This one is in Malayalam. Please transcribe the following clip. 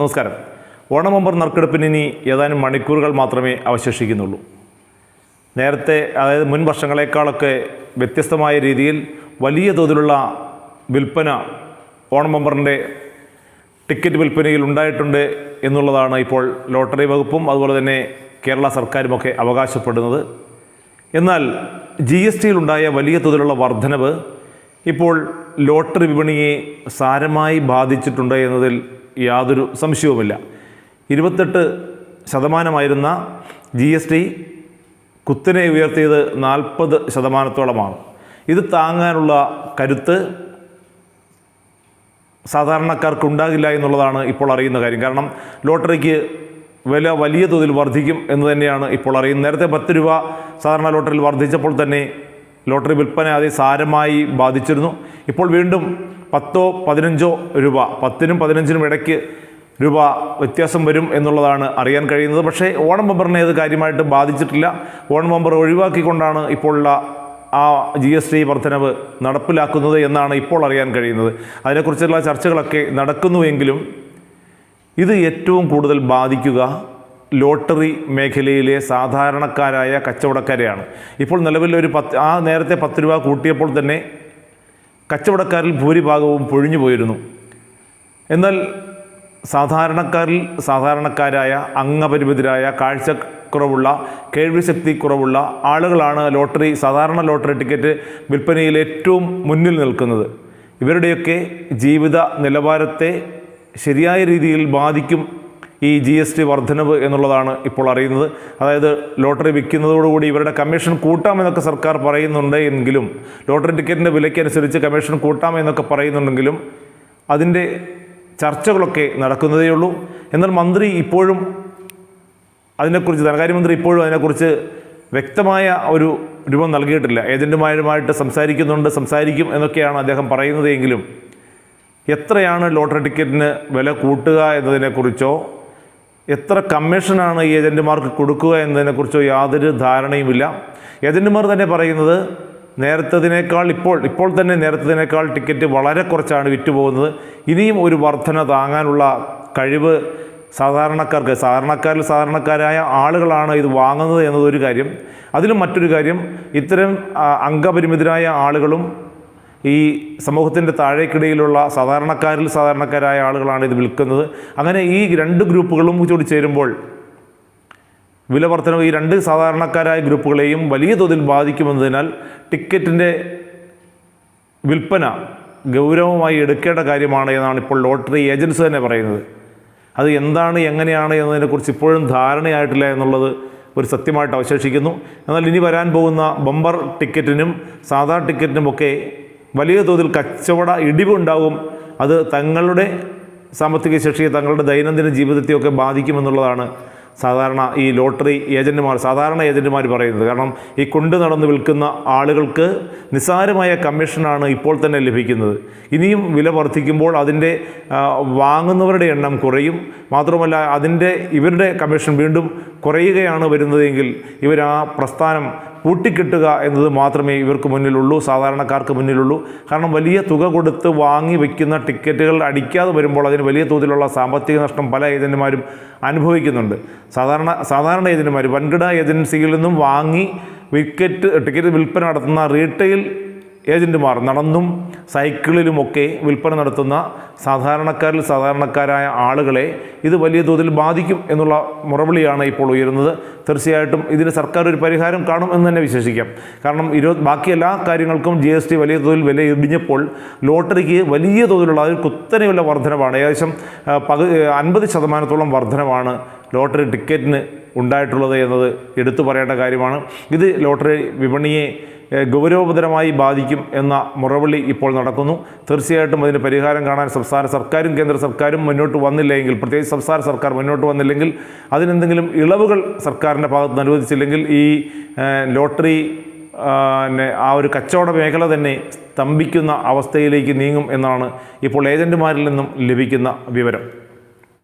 നമസ്കാരം. ഓണമമ്പർ നറുക്കെടുപ്പിന് ഇനി ഏതാനും മണിക്കൂറുകൾ മാത്രമേ അവശേഷിക്കുന്നുള്ളൂ. നേരത്തെ അതായത് മുൻ വർഷങ്ങളെക്കാളൊക്കെ വ്യത്യസ്തമായ രീതിയിൽ വലിയ തോതിലുള്ള വിൽപ്പന ഓണമമ്പറിന്റെ ടിക്കറ്റ് വിൽപ്പനയിൽ ഉണ്ടായിട്ടുണ്ട് എന്നുള്ളതാണ് ഇപ്പോൾ ലോട്ടറി വകുപ്പും അതുപോലെ തന്നെ കേരള സർക്കാരുമൊക്കെ അവകാശപ്പെടുന്നത്. എന്നാൽ ജി എസ് ടിയിലുണ്ടായ വലിയ തോതിലുള്ള വർധനവ് ഇപ്പോൾ ലോട്ടറി വിപണിയെ സാരമായി ബാധിച്ചിട്ടുണ്ട് എന്നതിൽ യാതൊരു സംശയവുമില്ല. ഇരുപത്തെട്ട് ശതമാനമായിരുന്ന ജി എസ് ടി കുത്തനെ ഉയർത്തിയത് നാൽപ്പത് ശതമാനത്തോളമാണ്. ഇത് താങ്ങാനുള്ള കരുത്ത് സാധാരണക്കാർക്ക് ഉണ്ടാകില്ല എന്നുള്ളതാണ് ഇപ്പോൾ അറിയുന്ന കാര്യം. കാരണം ലോട്ടറിക്ക് വില വലിയ തോതിൽ വർദ്ധിക്കും എന്ന് തന്നെയാണ് ഇപ്പോൾ അറിയുന്നത്. നേരത്തെ പത്ത് രൂപ സാധാരണ ലോട്ടറിയിൽ വർദ്ധിച്ചപ്പോൾ തന്നെ ലോട്ടറി വിൽപ്പന അതേ സാരമായി ബാധിച്ചിരുന്നു. ഇപ്പോൾ വീണ്ടും പത്തോ പതിനഞ്ചോ രൂപ പത്തിനും പതിനഞ്ചിനും ഇടയ്ക്ക് രൂപ വ്യത്യാസം വരും എന്നുള്ളതാണ് അറിയാൻ കഴിയുന്നത്. പക്ഷേ ഓണം ബമ്പറിനെ അത് കാര്യമായിട്ട് ബാധിച്ചിട്ടില്ല. ഓണം ബമ്പർ ഒഴിവാക്കിക്കൊണ്ടാണ് ഇപ്പോഴുള്ള ആ ജി എസ് ടി വർധനവ് നടപ്പിലാക്കുന്നത് എന്നാണ് ഇപ്പോൾ അറിയാൻ കഴിയുന്നത്. അതിനെക്കുറിച്ചുള്ള ചർച്ചകളൊക്കെ നടക്കുന്നുവെങ്കിലും ഇത് ഏറ്റവും കൂടുതൽ ബാധിക്കുക ലോട്ടറി മേഖലയിലെ സാധാരണക്കാരായ കച്ചവടക്കാരെയാണ്. ഇപ്പോൾ നിലവിൽ ഒരു പത്ത് ആ നേരത്തെ പത്ത് രൂപ കൂട്ടിയപ്പോൾ തന്നെ കച്ചവടക്കാരിൽ ഭൂരിഭാഗവും പൊഴിഞ്ഞു പോയിരുന്നു. എന്നാൽ സാധാരണക്കാരിൽ സാധാരണക്കാരായ അംഗപരിമിതരായ കാഴ്ചക്കുറവുള്ള കേൾവിശക്തി കുറവുള്ള ആളുകളാണ് ലോട്ടറി സാധാരണ ലോട്ടറി ടിക്കറ്റ് വിൽപ്പനയിൽ ഏറ്റവും മുന്നിൽ നിൽക്കുന്നത്. ഇവരുടെയൊക്കെ ജീവിത നിലവാരത്തെ ശരിയായ രീതിയിൽ ബാധിക്കും ഈ ജി എസ് ടി വർധനവ് എന്നുള്ളതാണ് ഇപ്പോൾ അറിയുന്നത്. അതായത് ലോട്ടറി വിൽക്കുന്നതോടുകൂടി ഇവരുടെ കമ്മീഷൻ കൂട്ടാമെന്നൊക്കെ സർക്കാർ പറയുന്നുണ്ട് എങ്കിലും ലോട്ടറി ടിക്കറ്റിന്റെ വിലയ്ക്കനുസരിച്ച് കമ്മീഷൻ കൂട്ടാമെന്നൊക്കെ പറയുന്നുണ്ടെങ്കിലും അതിന്റെ ചർച്ചകളൊക്കെ നടക്കുന്നതേയുള്ളൂ. എന്നാൽ മന്ത്രി ഇപ്പോഴും അതിനെക്കുറിച്ച് ധനകാര്യമന്ത്രി ഇപ്പോഴും അതിനെക്കുറിച്ച് വ്യക്തമായ ഒരു രൂപം നൽകിയിട്ടില്ല. ഏജന്റുമാരുമായിട്ട് സംസാരിക്കുന്നുണ്ട് സംസാരിക്കും എന്നൊക്കെയാണ് അദ്ദേഹം പറയുന്നത് എങ്കിലും എത്രയാണ് ലോട്ടറി ടിക്കറ്റിന് വില കൂട്ടുക എന്നതിനെക്കുറിച്ചോ എത്ര കമ്മീഷനാണ് ഈ ഏജന്റുമാർക്ക് കൊടുക്കുക എന്നതിനെക്കുറിച്ചോ യാതൊരു ധാരണയുമില്ല. ഏജന്റുമാർ തന്നെ പറയുന്നത് നേരത്തതിനേക്കാൾ ഇപ്പോൾ ഇപ്പോൾ തന്നെ നേരത്തതിനേക്കാൾ ടിക്കറ്റ് വളരെ കുറച്ചാണ് വിറ്റുപോകുന്നത്. ഇനിയും ഒരു വർധന താങ്ങാനുള്ള കഴിവ് സാധാരണക്കാർക്ക് സാധാരണക്കാരിൽ സാധാരണക്കാരായ ആളുകളാണ് ഇത് വാങ്ങുന്നത് എന്നതൊരു കാര്യം. അതിലും മറ്റൊരു കാര്യം ഇത്തരം അംഗപരിമിതരായ ആളുകളും ഈ സമൂഹത്തിന്റെ താഴേക്കിടയിലുള്ള സാധാരണക്കാരിൽ സാധാരണക്കാരായ ആളുകളാണ് ഇത് വിൽക്കുന്നത്. അങ്ങനെ ഈ രണ്ട് ഗ്രൂപ്പുകളും കൂടി ചേരുമ്പോൾ വില വർധനവ് ഈ രണ്ട് സാധാരണക്കാരായ ഗ്രൂപ്പുകളെയും വലിയ തോതിൽ ബാധിക്കുമെന്നതിനാൽ ടിക്കറ്റിന്റെ വിൽപ്പന ഗൗരവമായി എടുക്കേണ്ട കാര്യമാണ് എന്നാണ് ഇപ്പോൾ ലോട്ടറി ഏജൻസ് തന്നെ പറയുന്നത്. അത് എന്താണ് എങ്ങനെയാണ് എന്നതിനെക്കുറിച്ച് ഇപ്പോഴും ധാരണയായിട്ടില്ല എന്നുള്ളത് ഒരു സത്യമായിട്ട് അവശേഷിക്കുന്നു. എന്നാൽ ഇനി വരാൻ പോകുന്ന ബമ്പർ ടിക്കറ്റിനും സാധാ ടിക്കറ്റിനുമൊക്കെ വലിയ തോതിൽ കച്ചവട ഇടിവുണ്ടാവും. അത് തങ്ങളുടെ സാമ്പത്തിക ശേഷിയെ തങ്ങളുടെ ദൈനംദിന ജീവിതത്തെയൊക്കെ ബാധിക്കുമെന്നുള്ളതാണ് സാധാരണ ഈ ലോട്ടറി ഏജന്റുമാർ സാധാരണ ഏജന്റുമാർ പറയുന്നത്. കാരണം ഈ കൊണ്ടു നടന്ന് വിൽക്കുന്ന ആളുകൾക്ക് നിസ്സാരമായ കമ്മീഷനാണ് ഇപ്പോൾ തന്നെ ലഭിക്കുന്നത്. ഇനിയും വില വർദ്ധിക്കുമ്പോൾ അതിന്റെ വാങ്ങുന്നവരുടെ എണ്ണം കുറയും. മാത്രമല്ല അതിന്റെ ഇവരുടെ കമ്മീഷൻ വീണ്ടും കുറയുകയാണ് വരുന്നതെങ്കിൽ ഇവർ ആ പ്രസ്ഥാനം പൂട്ടിക്കെട്ടുക എന്നത് മാത്രമേ ഇവർക്ക് മുന്നിലുള്ളൂ സാധാരണക്കാർക്ക് മുന്നിലുള്ളൂ. കാരണം വലിയ തുക കൊടുത്ത് വാങ്ങി വയ്ക്കുന്ന ടിക്കറ്റുകൾ അടിക്കാതെ വരുമ്പോൾ അതിന് വലിയ തോതിലുള്ള സാമ്പത്തിക നഷ്ടം പല ഏജന്റുമാരും അനുഭവിക്കുന്നുണ്ട്. സാധാരണ സാധാരണ ഏജന്റുമാർ വൻകിട ഏജൻസിയിൽ നിന്നും വാങ്ങി വിക്കറ്റ് ടിക്കറ്റ് വിൽപ്പന നടത്തുന്ന റീറ്റെയിൽ ഏജന്റുമാർ നടന്നും സൈക്കിളിലുമൊക്കെ വിൽപ്പന നടത്തുന്ന സാധാരണക്കാരിൽ സാധാരണക്കാരായ ആളുകളെ ഇത് വലിയ തോതിൽ ബാധിക്കും എന്നുള്ള മുറവിളിയാണ് ഇപ്പോൾ ഉയരുന്നത്. തീർച്ചയായിട്ടും ഇതിന് സർക്കാർ ഒരു പരിഹാരം കാണും എന്ന് തന്നെ വിശ്വസിക്കാം. കാരണം ഇരുപത് ബാക്കി എല്ലാ കാര്യങ്ങൾക്കും ജി എസ് ടി വലിയ തോതിൽ വില ഇടിഞ്ഞപ്പോൾ ലോട്ടറിക്ക് വലിയ തോതിലുള്ള അതിൽ കുത്തനെയുള്ള വർധനവാണ്. ഏകദേശം പകു അൻപത് ശതമാനത്തോളം വർധനവാണ് ലോട്ടറി ടിക്കറ്റിന് ഉണ്ടായിട്ടുള്ളത് എന്നത് എടുത്തു പറയേണ്ട കാര്യമാണ്. ഇത് ലോട്ടറി വിപണിയെ ഗൗരവതരമായി ബാധിക്കും എന്ന മുറവിളി ഇപ്പോൾ നടക്കുന്നു. തീർച്ചയായിട്ടും അതിന് പരിഹാരം കാണാൻ സംസ്ഥാന സർക്കാരും കേന്ദ്ര സർക്കാരും മുന്നോട്ട് വന്നില്ലെങ്കിൽ പ്രത്യേകിച്ച് സംസ്ഥാന സർക്കാർ മുന്നോട്ട് വന്നില്ലെങ്കിൽ അതിനെന്തെങ്കിലും ഇളവുകൾ സർക്കാരിന്റെ ഭാഗത്ത് അനുവദിച്ചില്ലെങ്കിൽ ഈ ലോട്ടറി ആ ഒരു കച്ചവട മേഖല തന്നെ സ്തംഭിക്കുന്ന അവസ്ഥയിലേക്ക് നീങ്ങും എന്നാണ് ഇപ്പോൾ ഏജന്റുമാരിൽ നിന്നും ലഭിക്കുന്ന വിവരം.